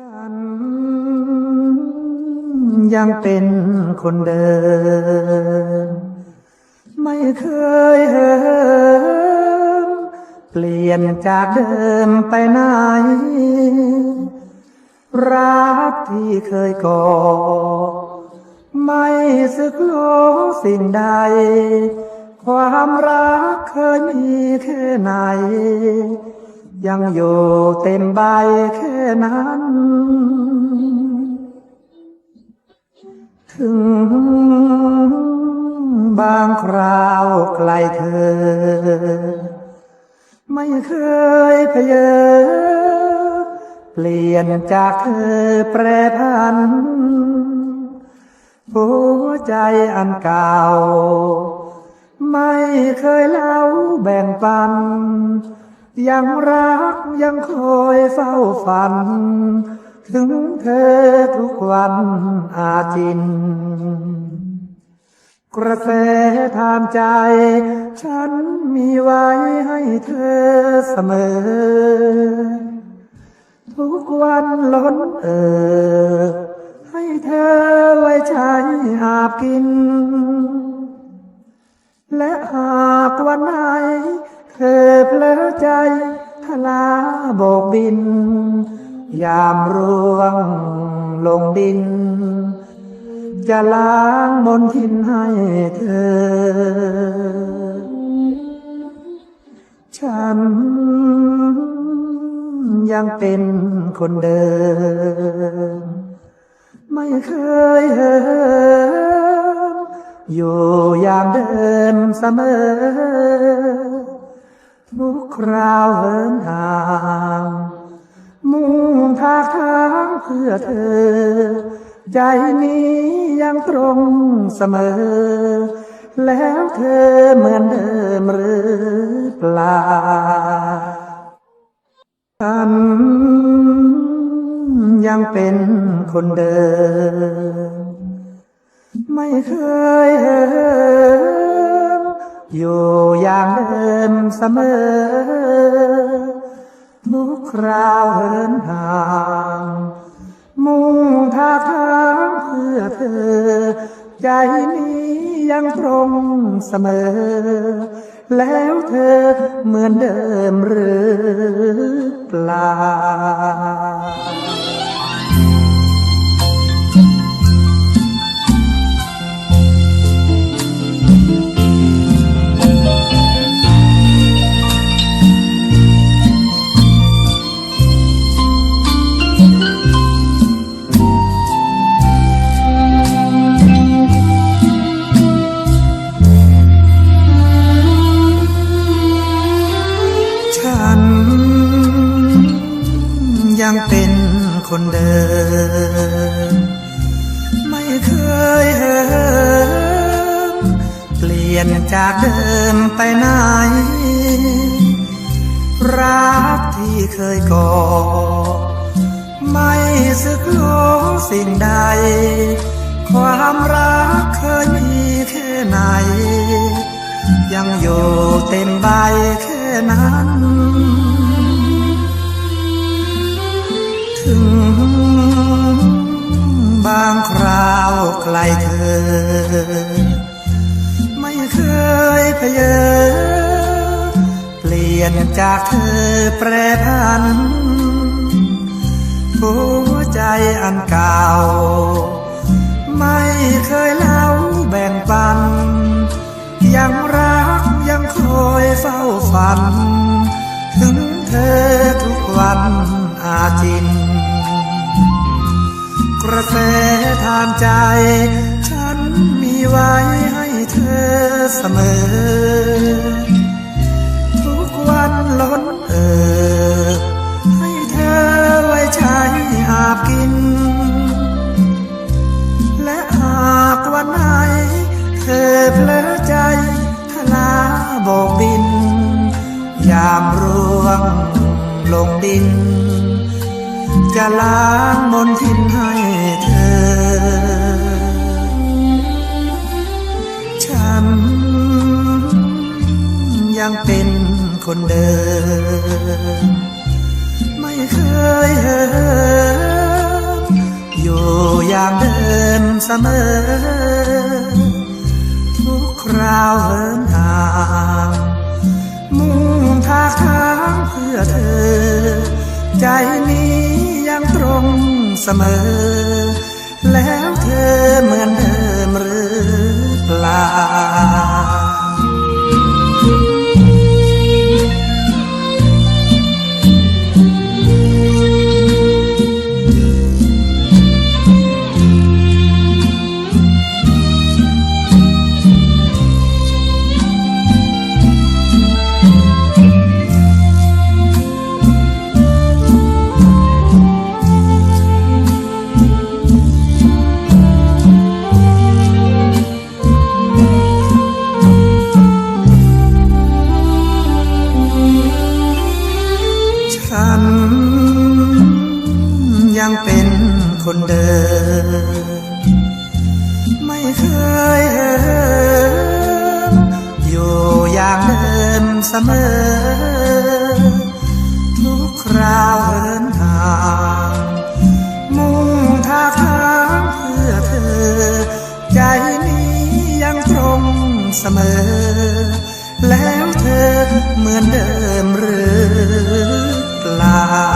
ฉันยังเป็นคนเดิม ไม่เคยเหิมเปลี่ยนจากเดิมไปไหน รักที่เคยก่อ ไม่สึกโลสิ่งใด ความรักเคยมีแค่ไหน ยังอยู่เต็มใบแค่ นั้น ถึงบางคราวไกลเธอ ไม่เคยเพยอเปลี่ยนจากเธอแปรพันหัวใจอันเก่า ไม่เคยเล่าแบ่งปัน ยังรักยังคอยเฝ้าฝัน ถึงเธอทุกวันอาจิน กระแสทางใจ ฉันมีไว้ให้เธอเสมอ ทุกวันล้นเออ ให้เธอไว้ใช้หาบกิน และหากวันไหน เธอเพลอใจทลาโบกบิน ยามร่วงลงดิน จะล้างมนทินให้เธอ ฉันยังเป็นคนเดิม ไม่เคยเหิมอยู่อย่างเดิมเสมอ ทุกคราวเหินห่าง มุ่งทาทางเพื่อเธอ ใจนี้ยังตรงเสมอ แล้วเธอเหมือนเดิมหรือเปล่าฉันยังเป็นคนเดิม ไม่เคยเหิม อยู่อย่างเดิมเสมอทุกคราวเหินห่าง มุ่งทาทางเพื่อเธอ ใจนี้ยังตรงเสมอ แล้วเธอเหมือนเดิมหรือเปล่า เป็นคนเดิม ไม่เคยเหิมเปลี่ยนจากเดิมไปไหน รักที่เคยก่อ ไม่สึกโลสิ่งใด ความรักเคยมีแค่ไหน ยังอยู่เต็มใบแค่นั้น ลเธอ ไม่เคยเพยเปลี่ยนจากเธอแปรพันหัวใจอันเก่า ไม่เคยเล่าแบ่งปัน ยังรักยังคอยเฝ้าฝัน ถึงเธอทุกวันอาจิน กระแสทางใจ ฉันมีไว้ให้เธอเสมอ ทุกวันล้นเออให้เธอไว้ใช้หาบกิน และหากวันไหนเธอเพลอใจทลาโบกบิน ยามร่วงลงดิน จะล้างมนทินให้เธอ ฉันยังเป็นคนเดิม ไม่เคยเหิเสมอ ทุกคราวเหินห่างมุ่งทางทางเพื่อเธอ ใจนี้ ยังตรงเสมอ แล้วเธอเหมือนเดิมหรือเปล่า เสมอ ทุกคราวเดินทาง มุ่งท่าทางเพื่อเธอ ใจนี้ยังตรงเสมอ แล้วเธอเหมือนเดิมหรือเปล่า